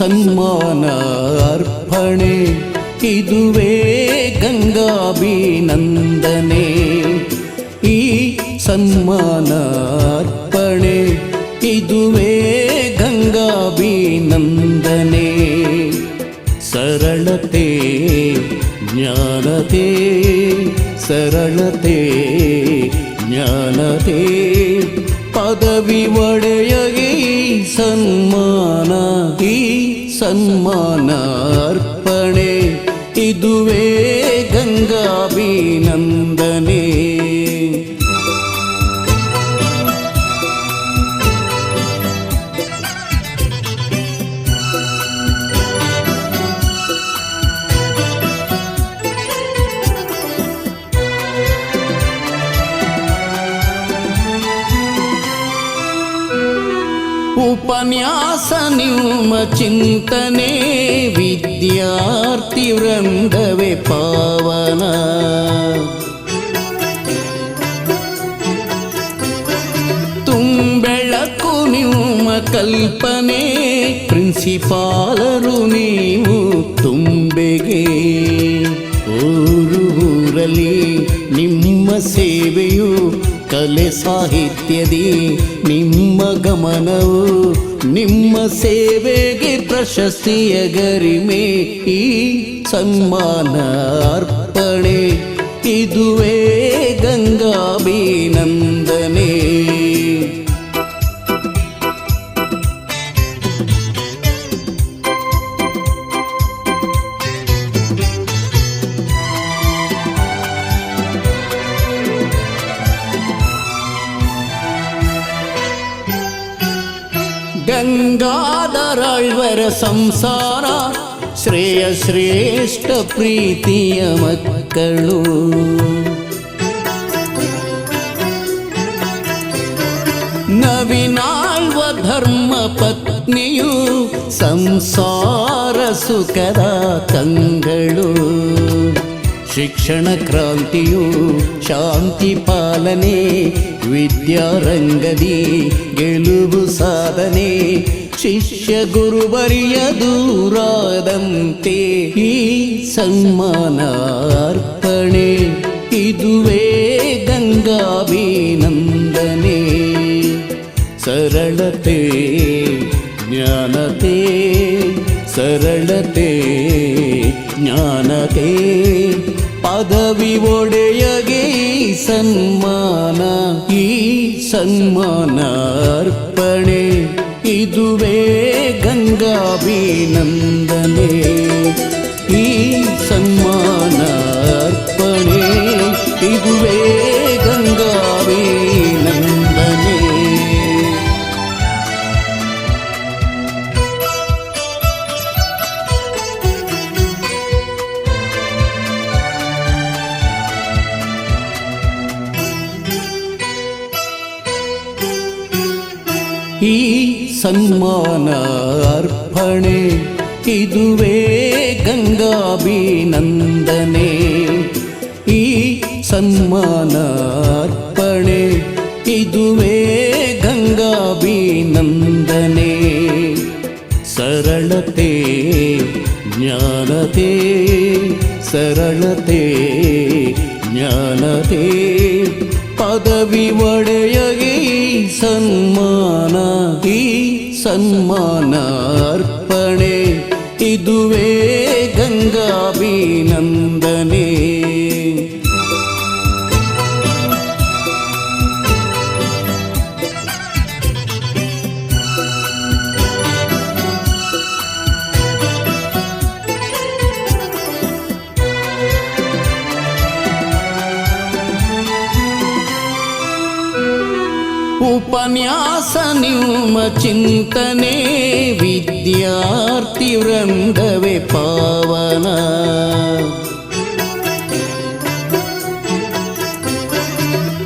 ಸನ್ಮಾನ ಅರ್ಪಣೆ. ಇದುವೇ ಗಂಗಾಭಿನಂದನೆ. ಈ ಸನ್ಮಾನ ಅರ್ಪಣೆ. ಇದುವೇ ಗಂಗಾಭಿನಂದನೆ. ಸರಳತೆ, ಜ್ಞಾನತೆ. ಸರಳತೆ, ಜ್ಞಾನತೆ. ಪದವಿ ಒಡೆಯಗೆ ಸನ್ಮಾನ. ಈ ಸನ್ಮಾನ ಅರ್ಪಣೆ ಇದುವೇ ಗಂಗಾಭಿನಂದನೆ ಉಪನ್ಯಾಸ, ನಿಮ್ಮ ಚಿಂತನೆ, ವಿದ್ಯಾರ್ಥಿ ವೃಂದವೇ ಪಾವನ. ತುಂಬೆಳಕು ನಿಮ್ಮ ಕಲ್ಪನೆ, ಪ್ರಿನ್ಸಿಪಾಲರು ನೀವು ತುಂಬೆಗೆ. ಊರು ಊರಲಿ ನಿಮ್ಮ ಸೇವೆಯು ಕಲೆ ಸಾಹಿತ್ಯದಿ ನಿಮ್ಮ ಗಮನವು ನಿಮ್ಮ ಸೇವೆಗೆ ಪ್ರಶಸ್ತಿಯ ಗರಿಮೆ ಈ ಸನ್ಮಾನ ಅರ್ಪಣೆ. ಇದುವೇ ಗಂಗಾಭಿನಂದನೆ ಗಂಗಾಧರಳ್ವರ ಸಂಸಾರ. ಶ್ರೇಯ ಶ್ರೇಷ್ಠ ಪ್ರೀತಿಯ ಮಕ್ಕಳು. ನವಿನಾಳ್ವ ಧರ್ಮ ಪತ್ನಿಯು ಸಂಸಾರ ಸುಖದ ಕಂಗಳು. ಶಿಕ್ಷಣ ಕ್ರಾಂತಿಯು ಶಾಂತಿ ಪಾಲನೆ, ವಿದ್ಯಾರಂಗದಿ, ಗೆಲುವು ಸಾಧನೆ ಶಿಷ್ಯ ಗುರುವರಿಯ ದೂರಾದಂತೆ ಈ ಸನ್ಮಾನ ಅರ್ಪಣೆ. ಇದುವೇ ಗಂಗಾಭಿನಂದನೆ. ಸರಳತೆ, ಜ್ಞಾನತೆ ಸರಳತೆ, ಜ್ಞಾನತೆ. ಪದವಿ ಒಡೆಯಗೆ ಸನ್ಮಾನ, ಈ ಸನ್ಮಾನ ಅರ್ಪಣೆ. ಇದುವೇ ಗಂಗಾಭಿನಂದನೆ ಈ ಸನ್ಮಾನ ಅರ್ಪಣೆ ಇದುವೇ ಗಂಗಾಭಿನಂದನೆ ಈ ಸನ್ಮಾನ ಅರ್ಪಣೆ. ಇದುವೇ ಗಂಗಾಭಿನಂದನೆ. ಈ ಸನ್ಮಾನ ಅರ್ಪಣೆ. ಇದುವೇ ಗಂಗಾಭಿನಂದನೆ. ಸರಳತೆ, ಜ್ಞಾನತೆ. ಸರಳತೆ, ಜ್ಞಾನತೆ. ಪದವಿ ಒಡೆಯಗೆ ಸನ್ಮಾನ. ಈ ಸನ್ಮಾನ ಅರ್ಪಣೆ ಇದುವೇ ಗಂಗಾಭಿನಂದನೆ ಉಪನ್ಯಾಸ ನಿಮ್ಮ ಚಿಂತನೆ, ವಿದ್ಯಾರ್ಥಿ ವೃಂದವೇ ಪಾವನ.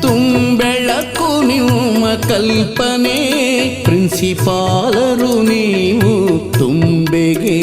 ತುಂಬೆಳಕು ನಿಮ್ಮ ಕಲ್ಪನೆ, ಪ್ರಿನ್ಸಿಪಾಲರು ನೀವು ತುಂಬೆಗೆ.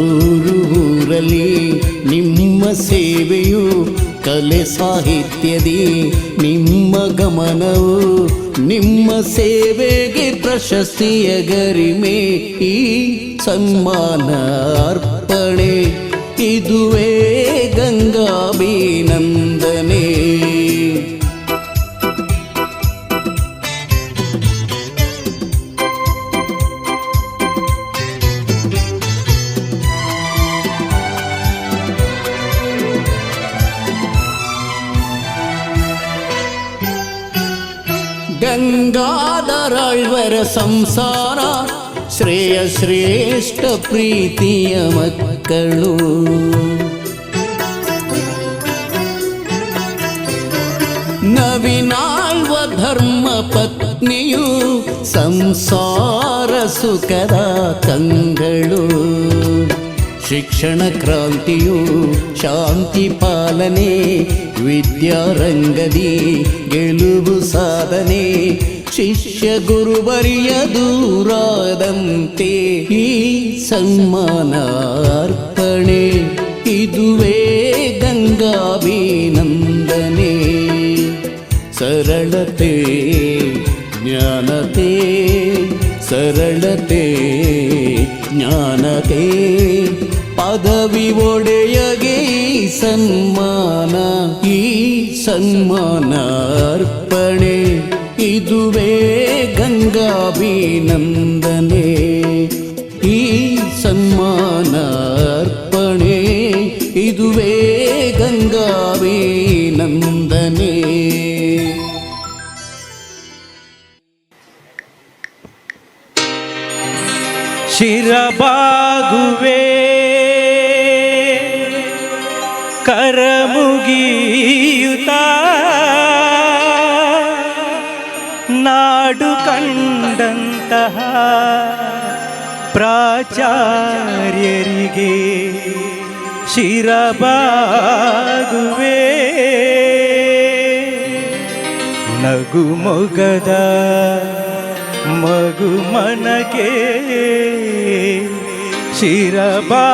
ಊರು ಊರಲಿ ನಿಮ್ಮ ಸೇವೆಯು ಕಲೆ ಸಾಹಿತ್ಯದಿ ನಿಮ್ಮ ಗಮನವು ನಿಮ್ಮ ಸೇವೆಗೆ ಪ್ರಶಸ್ತಿಯ ಗರಿಮೆ ಈ ಸನ್ಮಾನ ಅರ್ಪಣೆ. ಇದುವೇ ಗಂಗಾಭಿನಂದನೆ ಗಂಗಾಧರಾಳ್ವರ ಸಂಸಾರ, ಶ್ರೇಯ ಶ್ರೇಷ್ಠ ಪ್ರೀತಿಯ ಮಕ್ಕಳು. ನವಿನಾಳ್ವ ಧರ್ಮ ಪತ್ನಿಯು ಸಂಸಾರ ಸುಖದ ಕಂಗಳು. ಶಿಕ್ಷಣ ಕ್ರಾಂತಿಯು ಶಾಂತಿ ಪಾಲನೆ ವಿದ್ಯಾರಂಗದಿ ಗೆಲುವು ಸಾಧನೆ ಶಿಷ್ಯ ಗುರುವರಿಯ ದೂರಾದಂತೆ ಈ ಸನ್ಮಾನ ಅರ್ಪಣೆ ಇದುವೇ ಗಂಗಾಭಿನಂದನೆ. ಸರಳತೆ, ಜ್ಞಾನತೆ ಸರಳತೆ, ಜ್ಞಾನತೆ, ಪದವಿ ಒಡೆಯಗೆ ಈ ಸನ್ಮಾನ ಈ ಸನ್ಮಾನ ಅರ್ಪಣೆ ಇದುವೇ ಗಂಗಾಭಿನಂದನೆ ಈ ಸನ್ಮಾನ ಅರ್ಪಣೆ ಇದುವೇ ಗಂಗಾಭಿನಂದನೆ ಶಿರಬಾಗುವೆ ಪ್ರಾಚಾರ್ಯರಿಗೆ ಶಿರಬಾಗುವೆ. ನಗು ಮೊಗದ ಮಗು ಮನಗೆ ಶಿರಬಾಗುವೆ.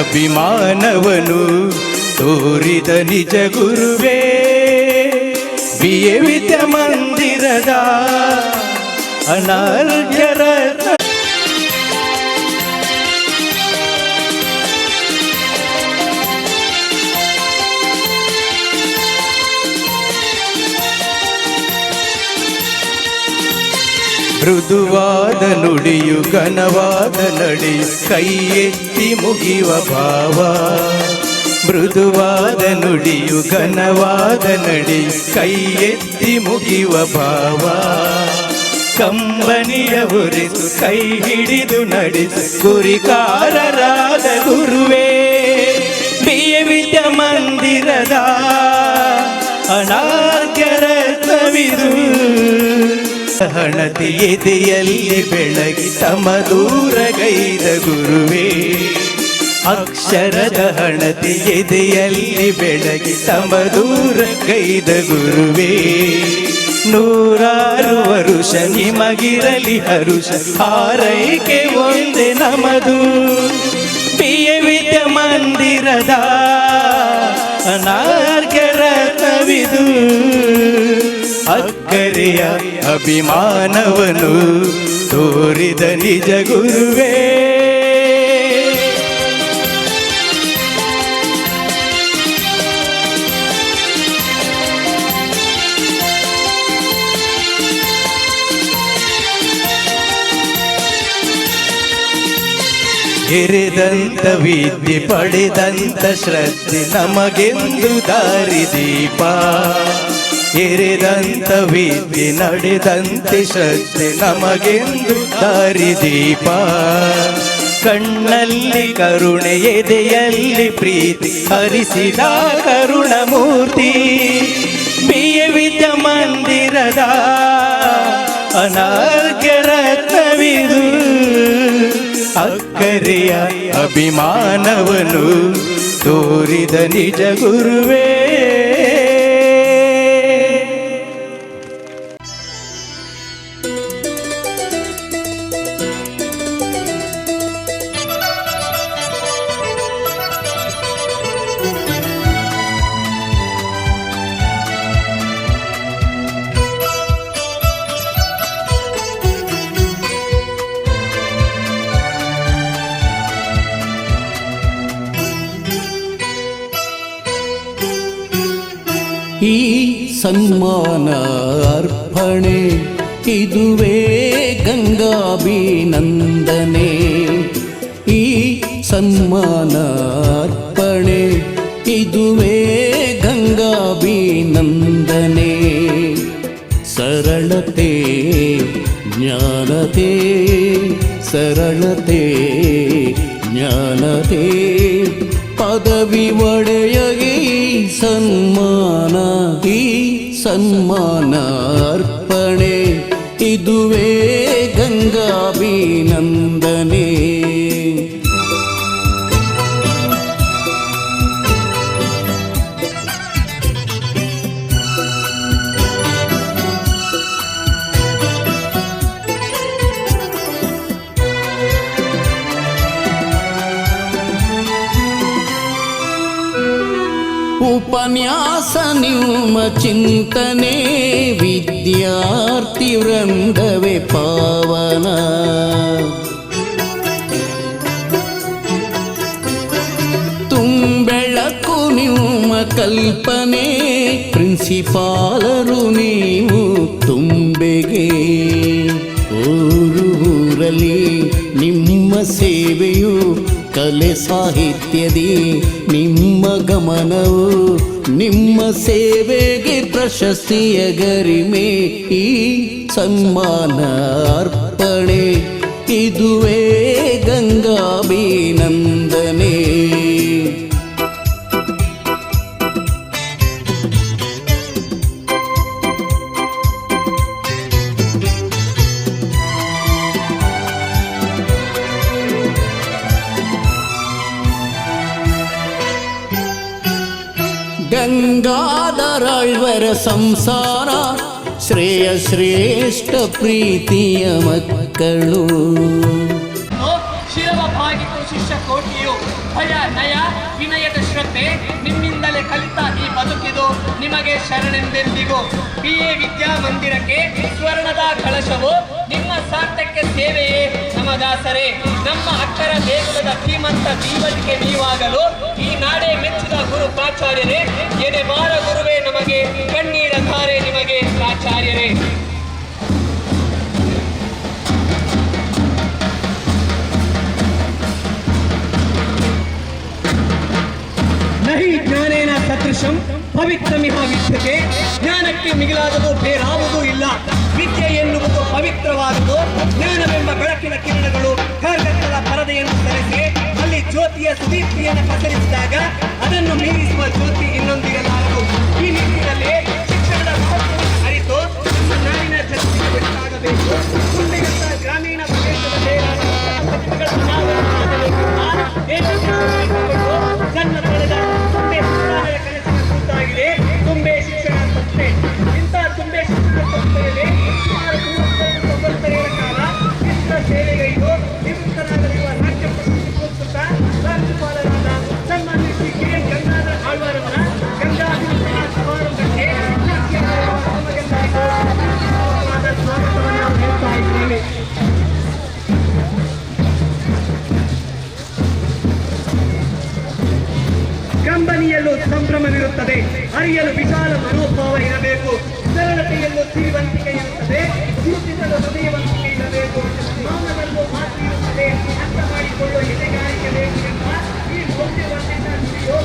ಅಭಿಮಾನವನು ತೋರಿದ ನಿಜ ಗುರುವೇ. ಬಿಯ ವಿದ್ಯ ಮಂದಿರದ ಅನರ್ಘ್ಯರ ಮೃದುವಾದ ನುಡಿಯು ಘನವಾದ ನಡಿ ಕೈ ಎತ್ತಿ ಮುಗಿಯುವ ಭಾವ. ಮೃದುವಾದ ನುಡಿಯು ಘನವಾದ ನಡಿ ಕೈ ಎತ್ತಿ ಮುಗಿಯುವ ಭಾವ. ಕಂಬನಿಯ ಉರಿದು ಕೈ ಹಿಡಿದು ನಡೆದು ಗುರಿಕಾರರಾದ ಗುರುವೇ ಬಿಯ ವಿದ್ಯ ಮಂದಿರದ ಅನಾರ್ಘ್ಯರ ಕವಿದು ಹಣತಿ ಎದೆಯಲ್ಲಿ ಬೆಳಗಿ ತಮ ದೂರಗೈದ ಗುರುವೇ, ಅಕ್ಷರದ ಹಣತಿ ಎದೆಯಲ್ಲಿ ಬೆಳಗಿ ತಮ ದೂರಗೈದ ಗುರುವೇ. ನೂರಾರು ವರುಷ ನಿಮಗಿರಲಿ ಹರುಷ. ಹಾರೈಕೆ ಒಂದೇ ನಮದು. ಪಿಯ ವಿದ್ಯ ಮಂದಿರದ ಅನಾರ್ಘರ ಕವಿದು ಅಕ್ಕರೆಯ ಅಭಿಮಾನವನು ತೋರಿದ ನಿಜ ಗುರುವೇ. ಎರೆದಂತ ವಿದ್ಯೆ ಪಡೆದಂತ ಶ್ರದ್ಧೆ ನಮಗೆಂದು ದಾರಿದೀಪ ಎರೆದಂತ ವಿದ್ಯೆ ನಡೆದಂತೆ ಶ್ರದ್ಧೆ ನಮಗೆಂದು ದಾರಿದೀಪ ಕಣ್ಣಲ್ಲಿ ಕರುಣೆ, ಎದೆಯಲ್ಲಿ ಪ್ರೀತಿ ಹರಿಸಿದ ಕರುಣ ಮೂರ್ತಿ ಬಿಯ ವಿದ್ಯ ಮಂದಿರದ ಅನಾರ್ಘ್ಯ ರತ್ನವಿದು. ಅಕ್ಕರೆಯ ಅಭಿಮಾನವನು ತೋರಿದ ನಿಜ ಗುರುವೇ ಸನ್ಮಾನ ಅರ್ಪಣೆ. ಇದುವೇ ಗಂಗಾಭಿನಂದನೆ. ಈ ಸನ್ಮಾನ ಅರ್ಪಣೆ. ಇದುವೇ ಗಂಗಾಭಿನಂದನೆ. ಸರಳತೆ, ಜ್ಞಾನತೆ. ಸರಳತೆ, ಜ್ಞಾನತೆ. ಪದವಿ ಒಡೆಯಗೆ ಸನ್ಮಾನ. ಈ ಸನ್ಮಾನ ಅರ್ಪಣೆ ಇದುವೇ ಗಂಗಾಭಿನಂದನೆ ಉಪನ್ಯಾಸ ನಿಮ್ಮ ಚಿಂತನೆ ವಿದ್ಯಾರ್ಥಿ ವೃಂದವೇ ಪಾವನ ತುಂಬೆಳಕು ನಿಮ್ಮ ಕಲ್ಪನೆ ಪ್ರಿನ್ಸಿಪಾಲರು ನೀವು ತುಂಬೆಗೆ ಊರು ಊರಲ್ಲಿ ನಿಮ್ಮ ಸೇವೆಯು ಕಲೆ ಸಾಹಿತ್ಯದಿ ನಿಮ್ಮ ಗಮನವು ನಿಮ್ಮ ಸೇವೆಗೆ ಪ್ರಶಸ್ತಿಯ ಗರಿಮೆ ಈ ಸನ್ಮಾನ ಅರ್ಪಣೆ. ಇದುವೇ ಗಂಗಾಭಿನಂದನೆ ಗಂಗಾಧರಾಳ್ವರ ಸಂಸಾರ ಶ್ರೇಯ ಶ್ರೇಷ್ಠ ಪ್ರೀತಿಯ ಮಕ್ಕಳು. ಶಿರವ ಭಾಗಿತು ಶಿಷ್ಯ ಕೋಟಿಯು ಭಯ ನಯ ವಿನಯದ ಶ್ರದ್ಧೆ ನಿಮ್ಮಿಂದಲೇ ಕಲಿತ ಈ ಬದುಕಿದು, ನಿಮಗೆ ಶರಣೆಂದೆಂದಿಗೂ. ಬಿ ಎ ವಿದ್ಯಾಮಂದಿರಕ್ಕೆ ಸ್ವರ್ಣದ ಕಳಶವು ನಿಮ್ಮ ಸಾರ್ಥಕ್ಕೆ ಸೇವೆಯೇ. ಸಮದಾಸರೇ ನಮ್ಮ ಅಕ್ಕರ ದೇಗುಲದ ಶ್ರೀಮಂತ ಜೀವನಿಗೆ ನೀವಾಗಲು ಈ ನಾಡೇ ಮೆಚ್ಚಿದ ಗುರು ಪ್ರಾಚಾರ್ಯರೇ. ಎದೆ ಬಾರ ಗುರುವೇ ನಮಗೆ, ಕಣ್ಣೀರ ಧಾರೆ ನಿಮಗೆ ಪ್ರಾಚಾರ್ಯರೇ. ಸದೃಶಂ ಪವಿತ್ರಮಿಹ ವಿದ್ಯತೆ ಜ್ಞಾನಕ್ಕೆ ಮಿಗಿಲಾದದು ಬೇರಾವುದೂ ಇಲ್ಲ. ವಿದ್ಯೆ ಎನ್ನುವುದು ಪವಿತ್ರವಾದುದು ಜ್ಞಾನವೆಂಬ ಬೆಳಕಿನ ಕಿರಣಗಳು ಕರ್ಗತ್ತಲ ಪರದೆಯನ್ನು ಸರಿಸಿ ಅಲ್ಲಿ ಜ್ಯೋತಿಯ ಸುದೀಪ್ತಿಯನ್ನು ಪಸರಿಸಿದಾಗ ಅದನ್ನು ಮೀರಿಸುವ ಜ್ಯೋತಿ ಇನ್ನೊಂದಿರಲಾರದು ಸಂಭ್ರಮವಿರುತ್ತದೆ ಅರಿಯಲು ವಿಶಾಲ ಮನೋಭಾವ ಇರಬೇಕು. ಸರಳತೆಯನ್ನು ಸಿರಿವಂತಿಕೆ ಇರುತ್ತದೆ ಗುರುತಿಸಲು ಹೃದಯವಂತಿಕೆ ಇರಬೇಕು. ಮಾನವನ್ನು ಮಾತು ಇರುತ್ತದೆ. ಅರ್ಥ ಮಾಡಿಕೊಳ್ಳುವ ಎದೆಗಾರಿಕೆ ಬೇಕು ಎಂಬ ಈ ಮೌಲ್ಯವಂತಿತ ನುಡಿಯು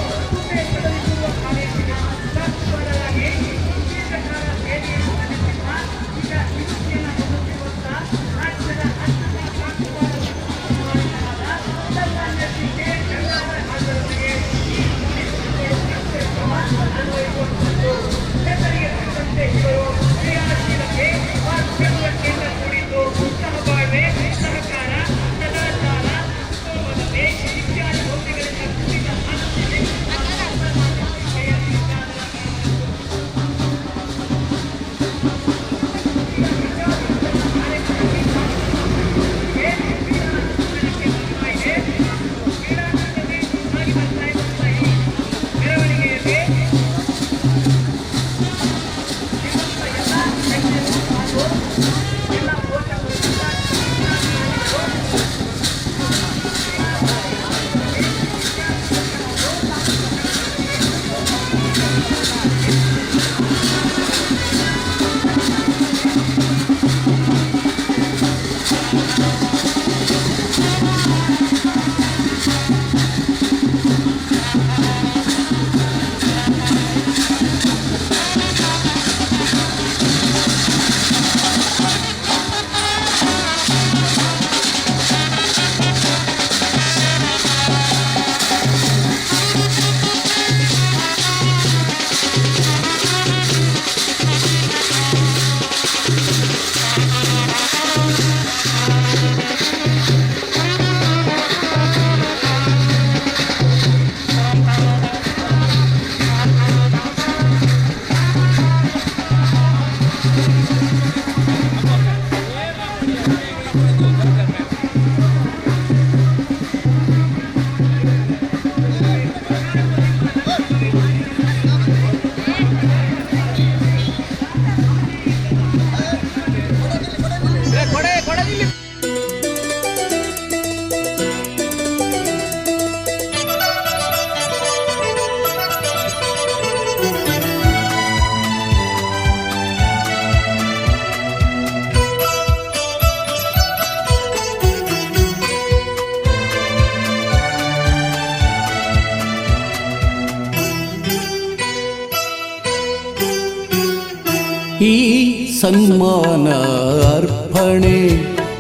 ಸನ್ಮಾನ ಅರ್ಪಣೆ.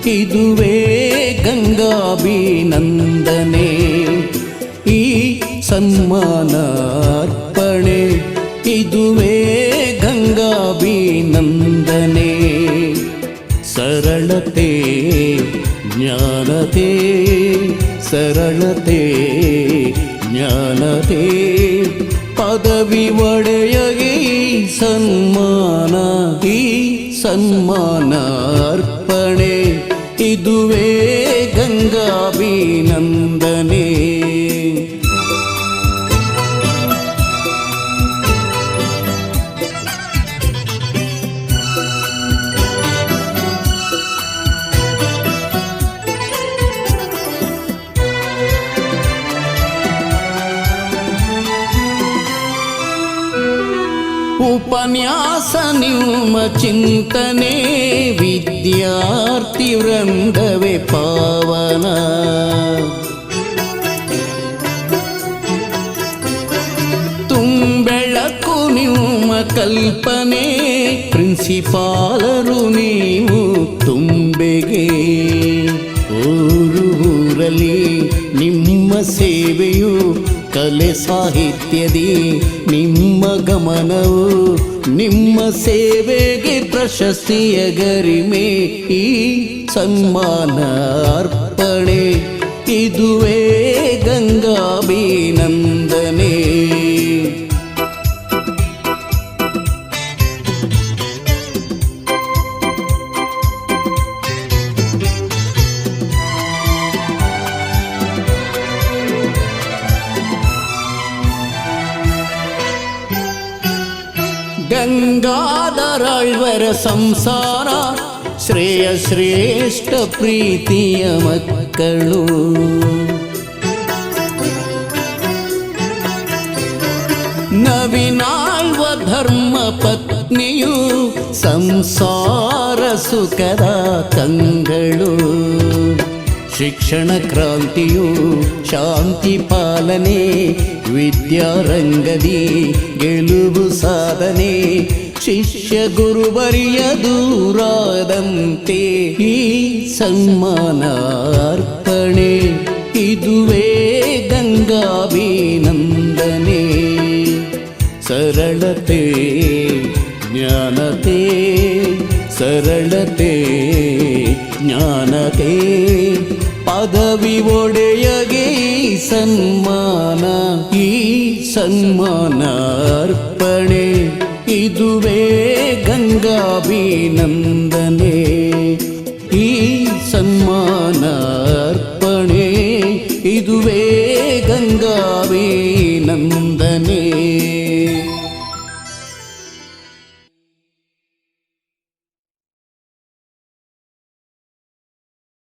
ಇದುವೇ ಗಂಗಾಭಿನಂದನೆ. ಈ ಸನ್ಮಾನ ಅರ್ಪಣೆ. ಇದುವೇ ಗಂಗಾಭಿನಂದನೆ. ಸರಳತೆ, ಜ್ಞಾನತೆ ಸರಳತೆ, ಜ್ಞಾನತೆ. ಪದವಿ ಒಡೆಯಗೆ ಸನ್ಮಾನ. ಈ ಸನ್ಮಾನ ಅರ್ಪಣೆ ಇದುವೇ ಗಂಗಾಭಿನಂದನೆ ಉಪನ್ಯಾಸ, ನಿಮ್ಮ ಚಿಂತನೆ, ವಿದ್ಯಾರ್ಥಿ ವೃಂದವೇ ಪಾವನ. ತುಂಬೆಳಕು ನಿಮ್ಮ ಕಲ್ಪನೆ, ಪ್ರಿನ್ಸಿಪಾಲರು ನೀವು ತುಂಬೆಗೆ. ಊರು ಊರಲ್ಲಿ ನಿಮ್ಮ ಸೇವೆಯು ಕಲೆ ಸಾಹಿತ್ಯದಿ ನಿಮ್ಮ ಗಮನವು ನಿಮ್ಮ ಸೇವೆಗೆ ಪ್ರಶಸ್ತಿಯ ಗರಿಮೆ ಈ ಸನ್ಮಾನ ಅರ್ಪಣೆ. ಇದುವೇ ಗಂಗಾಭಿನಂದನೆ ಗಂಗಾಧರಾಳ್ವರ ಸಂಸಾರ, ಶ್ರೇಯ ಶ್ರೇಷ್ಠ ಪ್ರೀತಿಯ ಮಕ್ಕಳು. ನವಿನಾಳ್ವ ಧರ್ಮ ಪತ್ನಿಯು ಸಂಸಾರ ಸುಖದ ಕಂಗಳು. ಶಿಕ್ಷಣ ಕ್ರಾಂತಿಯು ಶಾಂತಿ ಪಾಲನೆ, ವಿದ್ಯಾರಂಗದಿ ಗೆಲುವು ಸಾಧನೆ ಶಿಷ್ಯ ಗುರುವರಿಯ ದೂರಾದಂತೆ ಈ ಸನ್ಮಾನ ಅರ್ಪಣೆ. ಇದುವೇ ಗಂಗಾಭಿನಂದನೆ. ಸರಳತೆ, ಜ್ಞಾನತೆ ಸರಳತೆ, ಜ್ಞಾನತೆ. ಪದವಿ ಒಡೆಯಗೆ ಈ ಇದುವೇ ಗಂಗಾಭಿನಂದನೆ. ಈ ಸನ್ಮಾನ ಅರ್ಪಣೆ ಇದುವೇ ಗಂಗಾಭಿನಂದನೆ.